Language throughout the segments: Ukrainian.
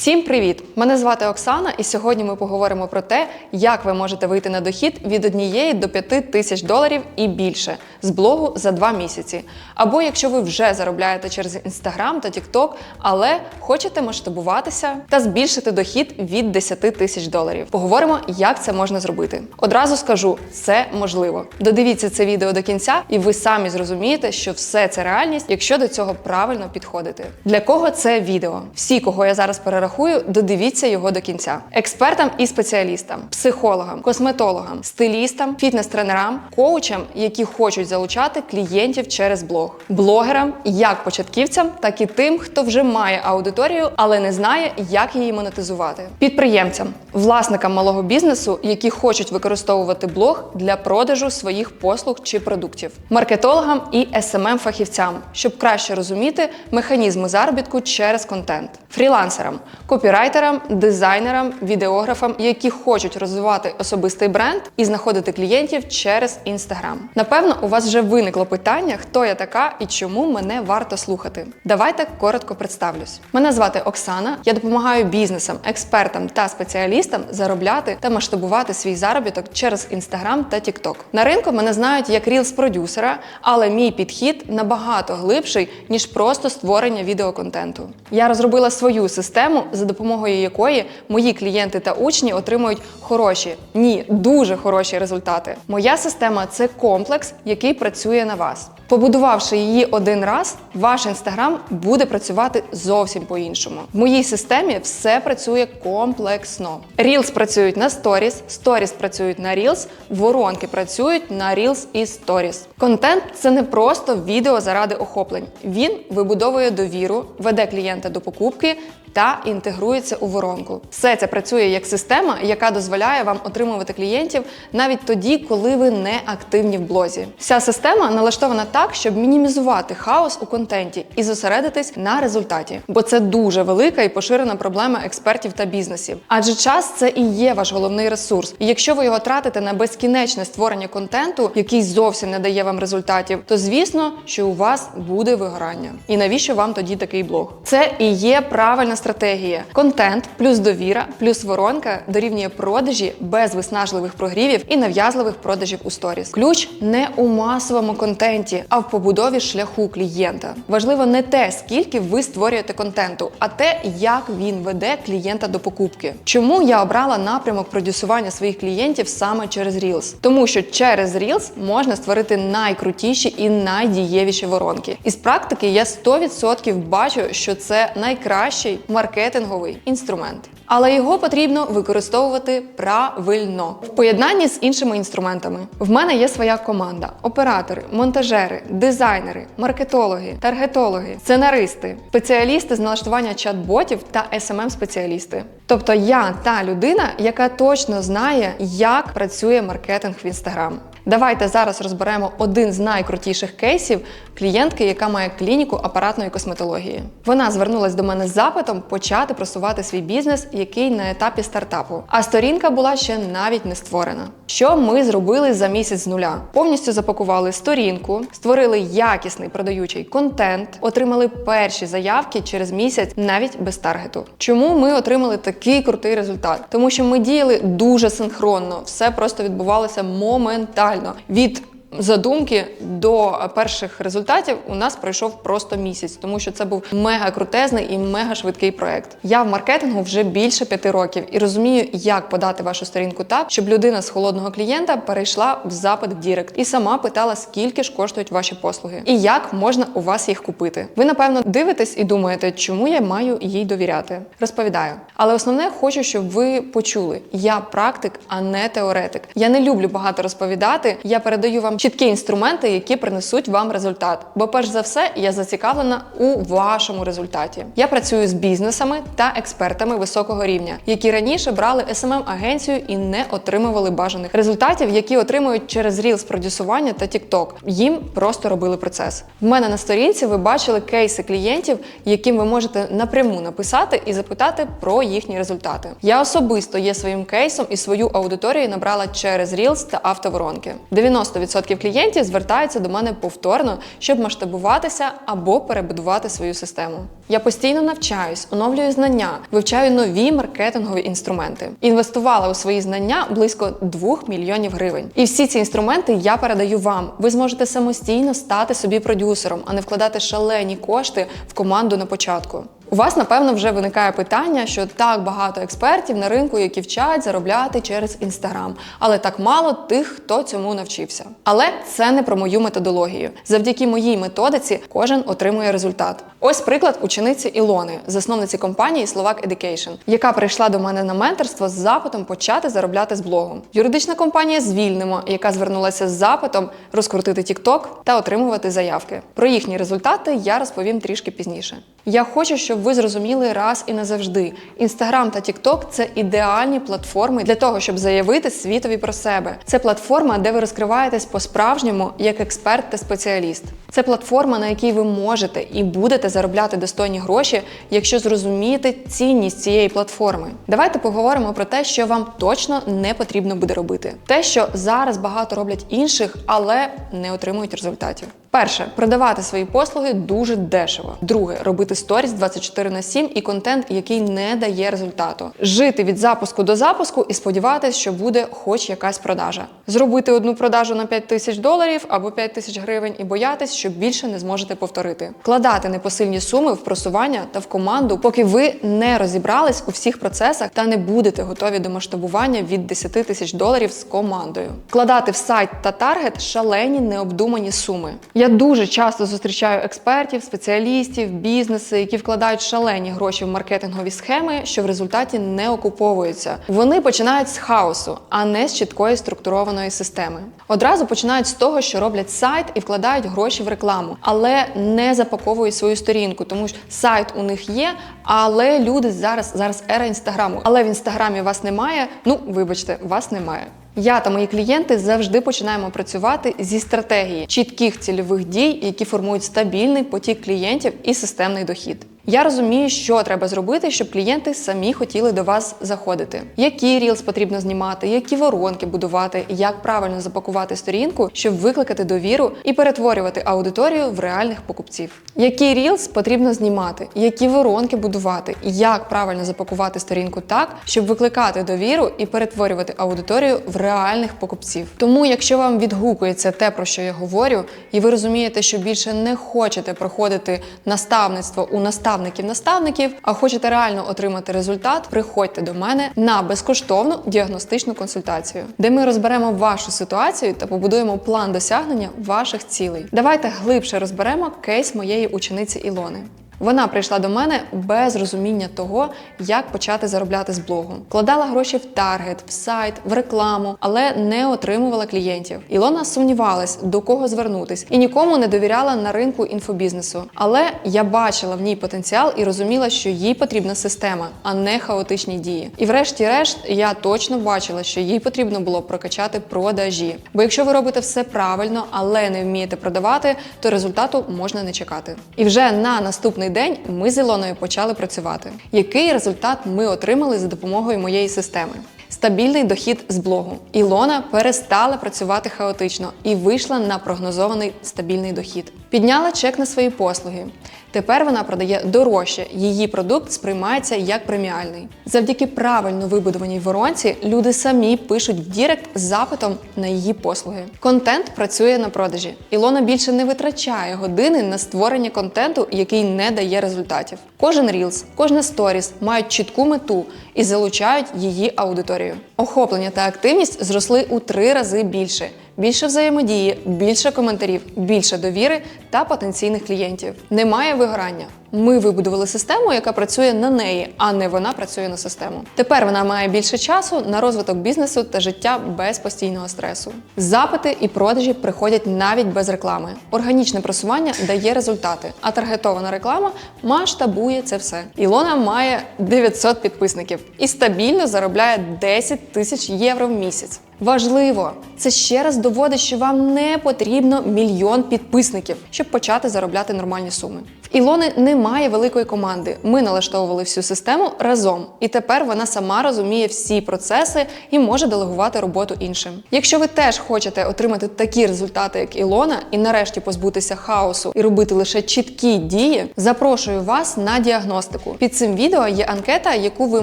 Всім привіт! Мене звати Оксана, і сьогодні ми поговоримо про те, як ви можете вийти на дохід від однієї до п'яти тисяч доларів і більше з блогу за два місяці. Або якщо ви вже заробляєте через Instagram та TikTok, але хочете масштабуватися та збільшити дохід від 10 тисяч доларів. Поговоримо, як це можна зробити. Одразу скажу, це можливо. Додивіться це відео до кінця, і ви самі зрозумієте, що все це реальність, якщо до цього правильно підходити. Для кого це відео? Всі, кого я зараз перерахую, додивіться його до кінця. Експертам і спеціалістам, психологам, косметологам, стилістам, фітнес-тренерам, коучам, які хочуть залучати клієнтів через блог, блогерам, як початківцям, так і тим, хто вже має аудиторію, але не знає, як її монетизувати. Підприємцям, власникам малого бізнесу, які хочуть використовувати блог для продажу своїх послуг чи продуктів, маркетологам і smm фахівцям щоб краще розуміти механізми заробітку через контент, фрілансерам, копірайтерам, дизайнерам, відеографам, які хочуть розвивати особистий бренд і знаходити клієнтів через інстаграм. Напевно, у вас вже виникло питання, хто я така і чому мене варто слухати. Давайте коротко представлюсь. Мене звати Оксана. Я допомагаю бізнесам, експертам та спеціалістам заробляти та масштабувати свій заробіток через інстаграм та TikTok. На ринку мене знають як рілс-продюсера, але мій підхід набагато глибший ніж просто створення відеоконтенту. Я розробила свою систему, за допомогою якої мої клієнти та учні отримують хороші, ні, дуже хороші результати. Моя система це комплекс, який працює на вас. Побудувавши її один раз, ваш інстаграм буде працювати зовсім по-іншому. В моїй системі все працює комплексно. Reels працюють на Stories, Stories працюють на Reels, воронки працюють на Reels і Stories. Контент це не просто відео заради охоплень. Він вибудовує довіру, веде клієнта до покупки та інтегрується у воронку. Все це працює як система, яка дозволяє вам отримувати клієнтів навіть тоді, коли ви не активні в блозі. Вся система налаштована так, щоб мінімізувати хаос у контенті і зосередитись на результаті, бо це дуже велика і поширена проблема експертів та бізнесів. Адже час це і є ваш головний ресурс. І якщо ви його тратите на безкінечне створення контенту, який зовсім не дає вам результатів, то звісно, що у вас буде вигорання. І навіщо вам тоді такий блог? Це і є правильна стратегія. Контент плюс довіра, плюс воронка дорівнює продажі без виснажливих прогрівів і нав'язливих продажів у сторіс. Ключ не у масовому контенті, а в побудові шляху клієнта. Важливо не те, скільки ви створюєте контенту, а те, як він веде клієнта до покупки. Чому я обрала напрямок продюсування своїх клієнтів саме через Reels? Тому що через Reels можна створити найкрутіші і найдієвіші воронки. Із практики я 100% бачу, що це найкращий маркетинговий інструмент. Але його потрібно використовувати правильно в поєднанні з іншими інструментами. В мене є своя команда: оператори, монтажери, дизайнери, маркетологи, таргетологи, сценаристи, спеціалісти з налаштування чат-ботів та smm спеціалісти Тобто я та людина, яка точно знає, як працює маркетинг в інстаграм. Давайте зараз розберемо один з найкрутіших кейсів клієнтки, яка має клініку апаратної косметології. Вона звернулася до мене з запитом почати просувати свій бізнес, який на етапі стартапу. А сторінка була ще навіть не створена. Що ми зробили за місяць з нуля? Повністю запакували сторінку, створили якісний продаючий контент, отримали перші заявки через місяць навіть без таргету. Чому ми отримали такий крутий результат? Тому що ми діяли дуже синхронно, все просто відбувалося моментально. Від задумки до перших результатів у нас пройшов просто місяць, тому що це був мега крутезний і мега швидкий проект. Я в маркетингу вже більше п'яти років і розумію, як подати вашу сторінку так, щоб людина з холодного клієнта перейшла в запит в Дірект і сама питала, скільки ж коштують ваші послуги і як можна у вас їх купити. Ви напевно дивитесь і думаєте, чому я маю їй довіряти. Розповідаю, але основне хочу, щоб ви почули: я практик, а не теоретик. Я не люблю багато розповідати. Я передаю вам чіткі інструменти, які принесуть вам результат. Бо, перш за все, я зацікавлена у вашому результаті. Я працюю з бізнесами та експертами високого рівня, які раніше брали smm агенцію і не отримували бажаних результатів, які отримують через Reels продюсування та TikTok. Їм просто робили процес. В мене на сторінці ви бачили кейси клієнтів, яким ви можете напряму написати і запитати про їхні результати. Я особисто є своїм кейсом і свою аудиторію набрала через Reels та автоворонки. 90% 40% клієнтів звертаються до мене повторно, щоб масштабуватися або перебудувати свою систему. Я постійно навчаюсь, оновлюю знання, вивчаю нові маркетингові інструменти. Інвестувала у свої знання близько 2 мільйонів гривень. І всі ці інструменти я передаю вам. Ви зможете самостійно стати собі продюсером, а не вкладати шалені кошти в команду на початку. У вас, напевно, вже виникає питання, що так багато експертів на ринку, які вчать заробляти через інстаграм, але так мало тих, хто цьому навчився. Але це не про мою методологію. Завдяки моїй методиці кожен отримує результат. Ось приклад учениці Ілони, засновниці компанії Slovak Education, яка прийшла до мене на менторство з запитом почати заробляти з блогу. Юридична компанія Звільнимо, яка звернулася з запитом розкрутити TikTok та отримувати заявки. Про їхні результати я розповім трішки пізніше. Я хочу, щоб ви зрозуміли раз і назавжди: Інстаграм та TikTok – це ідеальні платформи для того, щоб заявити світові про себе. Це платформа, де ви розкриваєтесь по-справжньому як експерт та спеціаліст. Це платформа, на якій ви можете і будете заробляти достойні гроші, якщо зрозумієте цінність цієї платформи. Давайте поговоримо про те, що вам точно не потрібно буде робити. Те, що зараз багато роблять інших, але не отримують результатів. Перше продавати свої послуги дуже дешево. Друге робити сторіс 24 на 7 і контент, який не дає результату. Жити від запуску до запуску і сподіватися, що буде хоч якась продажа. Зробити одну продажу на 5 тисяч доларів або 5 тисяч гривень і боятись, що більше не зможете повторити. Вкладати непосильні суми в просування та в команду, поки ви не розібрались у всіх процесах та не будете готові до масштабування від 10 тисяч доларів з командою. Вкладати в сайт та таргет шалені необдумані суми. Я дуже часто зустрічаю експертів, спеціалістів, бізнеси, які вкладають шалені гроші в маркетингові схеми, що в результаті не окуповуються. Вони починають з хаосу, а не з чіткої структурованої системи. Одразу починають з того, що роблять сайт і вкладають гроші в рекламу, але не запаковують свою сторінку, тому що сайт у них є, але люди зараз зараз ера інстаграму. Але в інстаграмі вас немає. Ну вибачте, вас немає. Я та мої клієнти завжди починаємо працювати зі стратегії чітких цільових дій, які формують стабільний потік клієнтів і системний дохід. Я розумію, що треба зробити, щоб клієнти самі хотіли до вас заходити. Які рілс потрібно знімати, які воронки будувати, як правильно запакувати сторінку, щоб викликати довіру і перетворювати аудиторію в реальних покупців. Які рілс потрібно знімати, які воронки будувати, як правильно запакувати сторінку так, щоб викликати довіру і перетворювати аудиторію в реальних покупців. Тому, якщо вам відгукується те, про що я говорю, і ви розумієте, що більше не хочете проходити наставництво у наставників-наставників, а хочете реально отримати результат, приходьте до мене на безкоштовну діагностичну консультацію, де ми розберемо вашу ситуацію та побудуємо план досягнення ваших цілей. Давайте глибше розберемо кейс моєї учениці Ілони. Вона прийшла до мене без розуміння того, як почати заробляти з блогу. Вкладала гроші в таргет, в сайт, в рекламу, але не отримувала клієнтів. Ілона сумнівалась, до кого звернутись, і нікому не довіряла на ринку інфобізнесу. Але я бачила в ній потенціал і розуміла, що їй потрібна система, а не хаотичні дії. І врешті-решт, я точно бачила, що їй потрібно було прокачати продажі. Бо якщо ви робите все правильно, але не вмієте продавати, то результату можна не чекати. І вже на наступний день ми з Ілоною почали працювати. Який результат ми отримали за допомогою моєї системи? Стабільний дохід з блогу. Ілона перестала працювати хаотично і вийшла на прогнозований стабільний дохід. Підняла чек на свої послуги. Тепер вона продає дорожче. Її продукт сприймається як преміальний. Завдяки правильно вибудованій воронці люди самі пишуть в Дірект з запитом на її послуги. Контент працює на продажі. Ілона більше не витрачає години на створення контенту, який не дає результатів. Кожен рілс, кожна сторіс мають чітку мету і залучають її аудиторію. Охоплення та активність зросли у три рази більше. Більше взаємодії, більше коментарів, більше довіри та потенційних клієнтів. Немає вигорання. Ми вибудували систему, яка працює на неї, а не вона працює на систему. Тепер вона має більше часу на розвиток бізнесу та життя без постійного стресу. Запити і продажі приходять навіть без реклами. Органічне просування дає результати, а таргетована реклама масштабує це все. Ілона має 900 підписників і стабільно заробляє 10 тисяч євро в місяць. Важливо, це ще раз доводить, що вам не потрібно мільйон підписників, щоб почати заробляти нормальні суми. Ілони немає великої команди. Ми налаштовували всю систему разом, і тепер вона сама розуміє всі процеси і може делегувати роботу іншим. Якщо ви теж хочете отримати такі результати, як Ілона, і нарешті позбутися хаосу і робити лише чіткі дії, запрошую вас на діагностику. Під цим відео є анкета, яку ви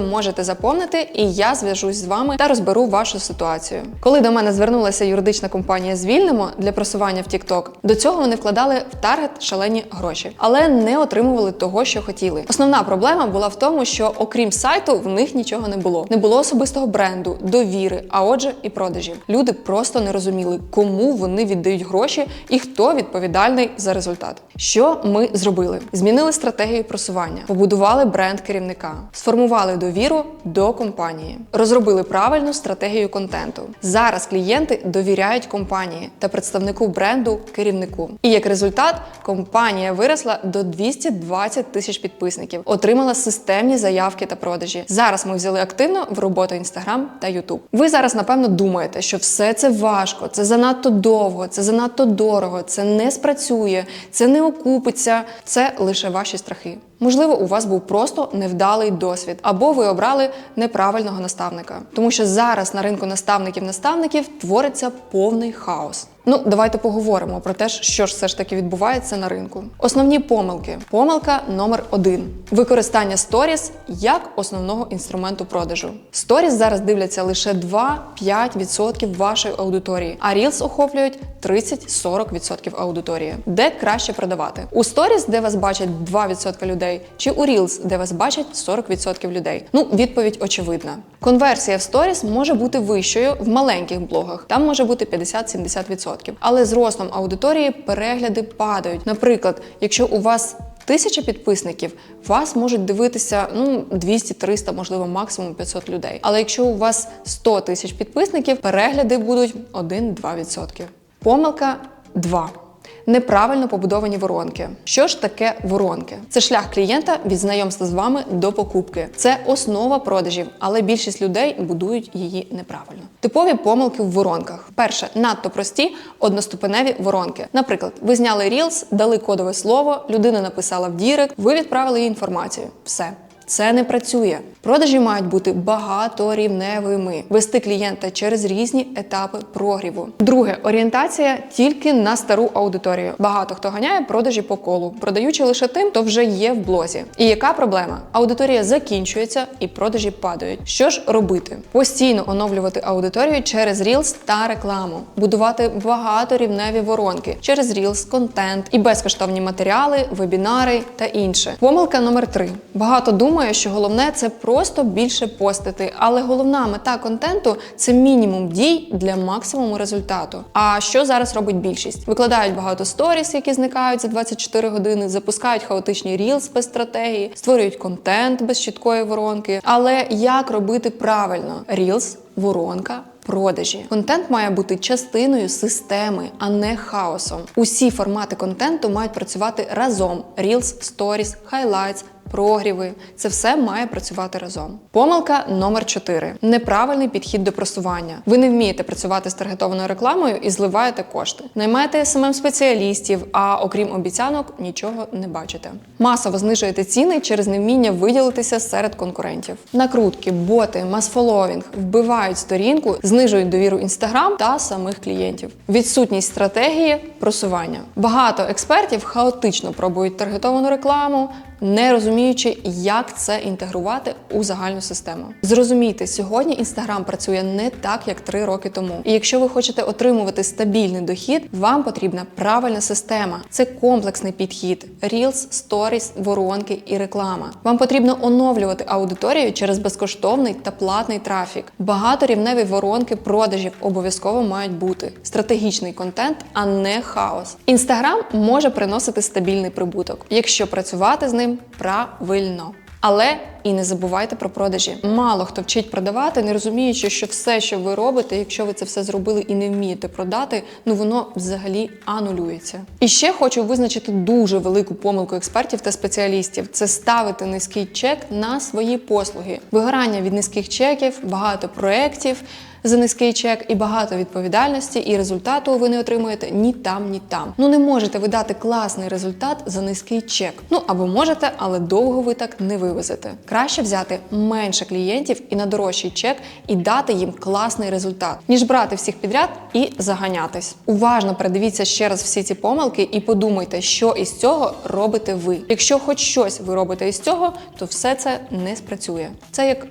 можете заповнити, і я зв'яжусь з вами та розберу вашу ситуацію. Коли до мене звернулася юридична компанія Звільнимо для просування в TikTok, до цього вони вкладали в таргет шалені гроші, але не отримували того, що хотіли. Основна проблема була в тому, що окрім сайту в них нічого не було. Не було особистого бренду, довіри, а отже, і продажів. Люди просто не розуміли, кому вони віддають гроші і хто відповідальний за результат. Що ми зробили? Змінили стратегію просування, побудували бренд керівника, сформували довіру до компанії, розробили правильну стратегію контенту. Зараз клієнти довіряють компанії та представнику бренду керівнику. І як результат, компанія виросла до 220 тисяч підписників, отримала системні заявки та продажі. Зараз ми взяли активно в роботу Instagram та YouTube. Ви зараз напевно думаєте, що все це важко, це занадто довго, це занадто дорого, це не спрацює, це не окупиться. Це лише ваші страхи. Можливо, у вас був просто невдалий досвід, або ви обрали неправильного наставника, тому що зараз на ринку наставників-наставників твориться повний хаос. Ну, давайте поговоримо про те, що ж все ж таки відбувається на ринку. Основні помилки. Помилка номер один: використання сторіс як основного інструменту продажу. Сторіс зараз дивляться лише 2-5% вашої аудиторії, а Reels охоплюють 30-40% аудиторії. Де краще продавати? У сторіс, де вас бачать 2% людей, чи у Reels, де вас бачать 40% людей? Ну, відповідь очевидна. Конверсія в сторіс може бути вищою в маленьких блогах, там може бути 50-70%. Але з ростом аудиторії перегляди падають. Наприклад, якщо у вас Тисяча підписників вас можуть дивитися ну 200-300, можливо, максимум 500 людей. Але якщо у вас 100 тисяч підписників, перегляди будуть 1-2%. Помилка 2. Неправильно побудовані воронки. Що ж таке воронки? Це шлях клієнта від знайомства з вами до покупки. Це основа продажів, але більшість людей будують її неправильно. Типові помилки в воронках. Перше, надто прості одноступеневі воронки. Наприклад, ви зняли Reels, дали кодове слово, людина написала в Дірект, ви відправили їй інформацію. Все. Це не працює. Продажі мають бути багаторівневими, вести клієнта через різні етапи прогріву. Друге орієнтація тільки на стару аудиторію. Багато хто ганяє продажі по колу, продаючи лише тим, хто вже є в блозі. І яка проблема? Аудиторія закінчується і продажі падають. Що ж робити? Постійно оновлювати аудиторію через Reels та рекламу, будувати багаторівневі воронки через Reels, контент і безкоштовні матеріали, вебінари та інше. Помилка номер три: багато думає, що головне це просто більше постити, але головна мета контенту це мінімум дій для максимуму результату. А що зараз робить більшість? Викладають багато сторіс, які зникають за 24 години, запускають хаотичні рілс без стратегії, створюють контент без чіткої воронки. Але як робити правильно? Рілс, воронка. Продажі контент має бути частиною системи, а не хаосом. Усі формати контенту мають працювати разом: Reels, Stories, Highlights, прогріви. Це все має працювати разом. Помилка номер 4. неправильний підхід до просування. Ви не вмієте працювати з таргетованою рекламою і зливаєте кошти. Наймаєте смм спеціалістів, а окрім обіцянок нічого не бачите. Масово знижуєте ціни через невміння виділитися серед конкурентів. Накрутки, боти, масфоловінг вбивають сторінку, знижують довіру інстаграм та самих клієнтів. Відсутність стратегії просування. Багато експертів хаотично пробують таргетовану рекламу, не розуміючи, як це інтегрувати у загальну систему. Зрозумійте, сьогодні інстаграм працює не так, як три роки тому. І якщо ви хочете отримувати стабільний дохід, вам потрібна правильна система. Це комплексний підхід: Reels, Stories, воронки і реклама. Вам потрібно оновлювати аудиторію через безкоштовний та платний трафік. Багаторівневі воронки продажів обов'язково мають бути. Стратегічний контент, а не хаос. Інстаграм може приносити стабільний прибуток, якщо працювати з ним правильно. Але і не забувайте про продажі. Мало хто вчить продавати, не розуміючи, що все, що ви робите, якщо ви це все зробили і не вмієте продати, ну воно взагалі анулюється. І ще хочу визначити дуже велику помилку експертів та спеціалістів: це ставити низький чек на свої послуги, вигорання від низьких чеків, багато проєктів за низький чек і багато відповідальності, і результату ви не отримуєте ні там, ні там. Ну не можете ви дати класний результат за низький чек. Ну або можете, але довго ви так не вивезете. Краще взяти менше клієнтів і на дорожчий чек і дати їм класний результат, ніж брати всіх підряд і заганятись. Уважно передивіться ще раз всі ці помилки і подумайте, що із цього робите ви. Якщо хоч щось ви робите із цього, то все це не спрацює. Це як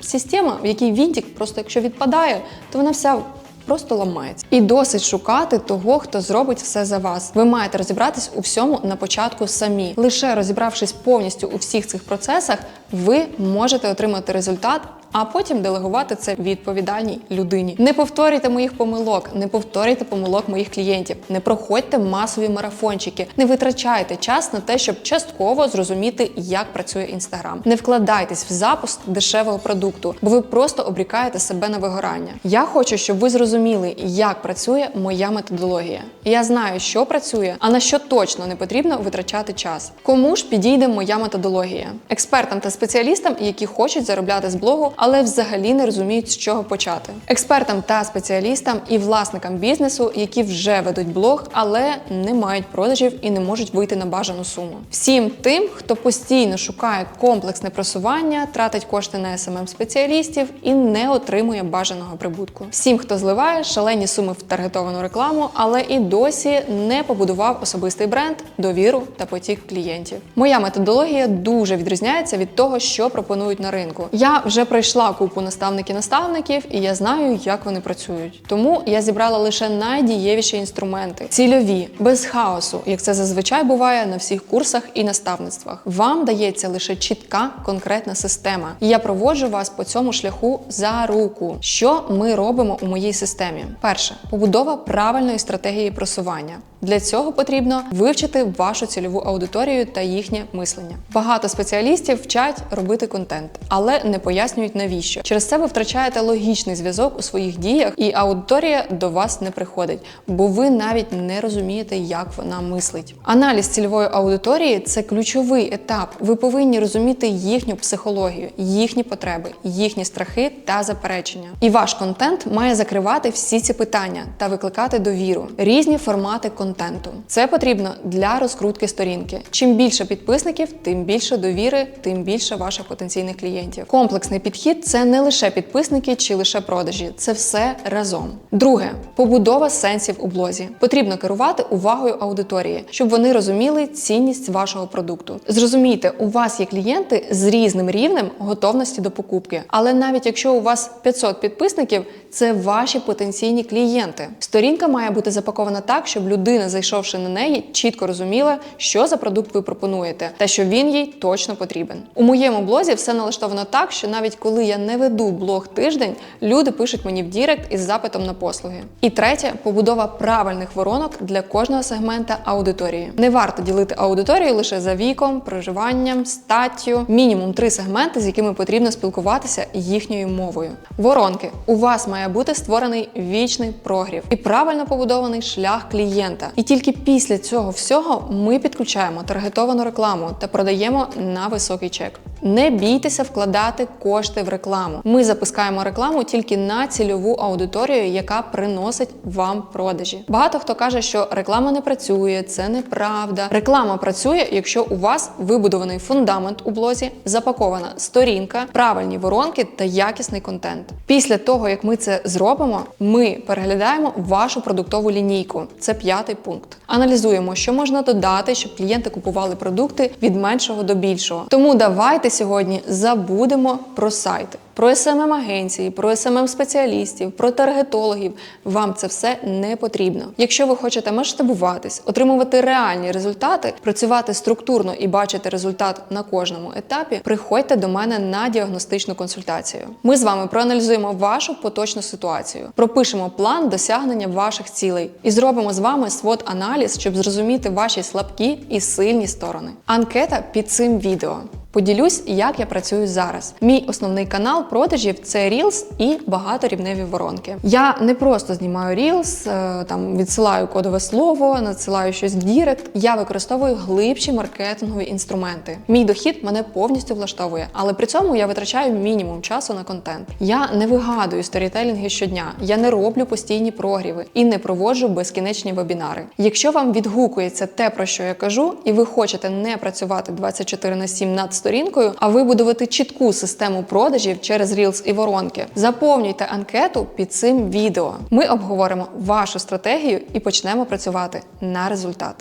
Система, в якій вінтик просто якщо відпадає, то вона вся просто ламається. І досить шукати того, хто зробить все за вас. Ви маєте розібратись у всьому на початку самі. Лише розібравшись повністю у всіх цих процесах, ви можете отримати результат. А потім делегувати це відповідальній людині. Не повторюйте моїх помилок, не повторюйте помилок моїх клієнтів, не проходьте масові марафончики, не витрачайте час на те, щоб частково зрозуміти, як працює інстаграм. Не вкладайтесь в запуск дешевого продукту, бо ви просто обрікаєте себе на вигорання. Я хочу, щоб ви зрозуміли, як працює моя методологія. Я знаю, що працює, а на що точно не потрібно витрачати час. Кому ж підійде моя методологія? Експертам та спеціалістам, які хочуть заробляти з блогу, але взагалі не розуміють, з чого почати. Експертам та спеціалістам і власникам бізнесу, які вже ведуть блог, але не мають продажів і не можуть вийти на бажану суму. Всім тим, хто постійно шукає комплексне просування, тратить кошти на smm спеціалістів і не отримує бажаного прибутку. Всім, хто зливає шалені суми в таргетовану рекламу, але і досі не побудував особистий бренд, довіру та потік клієнтів. Моя методологія дуже відрізняється від того, що пропонують на ринку. Я вже пройшла купу наставників-наставників, і я знаю, як вони працюють. Тому я зібрала лише найдієвіші інструменти, цільові, без хаосу, як це зазвичай буває на всіх курсах і наставництвах. Вам дається лише чітка конкретна система. І я проводжу вас по цьому шляху за руку. Що ми робимо у моїй системі? Перше побудова правильної стратегії просування. Для цього потрібно вивчити вашу цільову аудиторію та їхнє мислення. Багато спеціалістів вчать робити контент, але не пояснюють навіщо. Через це ви втрачаєте логічний зв'язок у своїх діях, і аудиторія до вас не приходить, бо ви навіть не розумієте, як вона мислить. Аналіз цільової аудиторії це ключовий етап. Ви повинні розуміти їхню психологію, їхні потреби, їхні страхи та заперечення. І ваш контент має закривати всі ці питання та викликати довіру, різні формати контенту. Це потрібно для розкрутки сторінки. Чим більше підписників, тим більше довіри, тим більше ваших потенційних клієнтів. Комплексний підхід це не лише підписники чи лише продажі, це все разом. Друге побудова сенсів у блозі. Потрібно керувати увагою аудиторії, щоб вони розуміли цінність вашого продукту. Зрозумійте, у вас є клієнти з різним рівнем готовності до покупки, але навіть якщо у вас 500 підписників, це ваші потенційні клієнти. Сторінка має бути запакована так, щоб людина, зайшовши на неї, чітко розуміла, що за продукт ви пропонуєте, та що він їй точно потрібен. У моєму блозі все налаштовано так, що навіть коли я не веду блог тиждень, люди пишуть мені в Дірект із запитом на послуги. І третє побудова правильних воронок для кожного сегмента аудиторії. Не варто ділити аудиторію лише за віком, проживанням, статтю. Мінімум три сегменти, з якими потрібно спілкуватися їхньою мовою. Воронки у вас має бути створений вічний прогрів і правильно побудований шлях клієнта. І тільки після цього всього ми підключаємо таргетовану рекламу та продаємо на високий чек. Не бійтеся вкладати кошти в рекламу. Ми запускаємо рекламу тільки на цільову аудиторію, яка приносить вам продажі. Багато хто каже, що реклама не працює, це неправда. Реклама працює, якщо у вас вибудований фундамент у блозі, запакована сторінка, правильні воронки та якісний контент. Після того, як ми це зробимо, ми переглядаємо вашу продуктову лінійку. Це п'ятий пункт. Аналізуємо, що можна додати, щоб клієнти купували продукти від меншого до більшого. Тому давайте сьогодні забудемо про сайти. Про smm агенції, про smm спеціалістів, про таргетологів вам це все не потрібно. Якщо ви хочете масштабуватись, отримувати реальні результати, працювати структурно і бачити результат на кожному етапі, приходьте до мене на діагностичну консультацію. Ми з вами проаналізуємо вашу поточну ситуацію, пропишемо план досягнення ваших цілей і зробимо з вами свод аналіз щоб зрозуміти ваші слабкі і сильні сторони. Анкета під цим відео. Поділюсь, як я працюю зараз. Мій основний канал продажів це Reels і багаторівневі воронки. Я не просто знімаю Reels, е, там відсилаю кодове слово, надсилаю щось в Дірект. Я використовую глибші маркетингові інструменти. Мій дохід мене повністю влаштовує, але при цьому я витрачаю мінімум часу на контент. Я не вигадую сторітелінги щодня, я не роблю постійні прогріви і не проводжу безкінечні вебінари. Якщо вам відгукується те, про що я кажу, і ви хочете не працювати 24 на 7 над сторінкою, а вибудувати чітку систему продажів через Reels і воронки, заповнюйте анкету під цим відео. Ми обговоримо вашу стратегію і почнемо працювати на результат.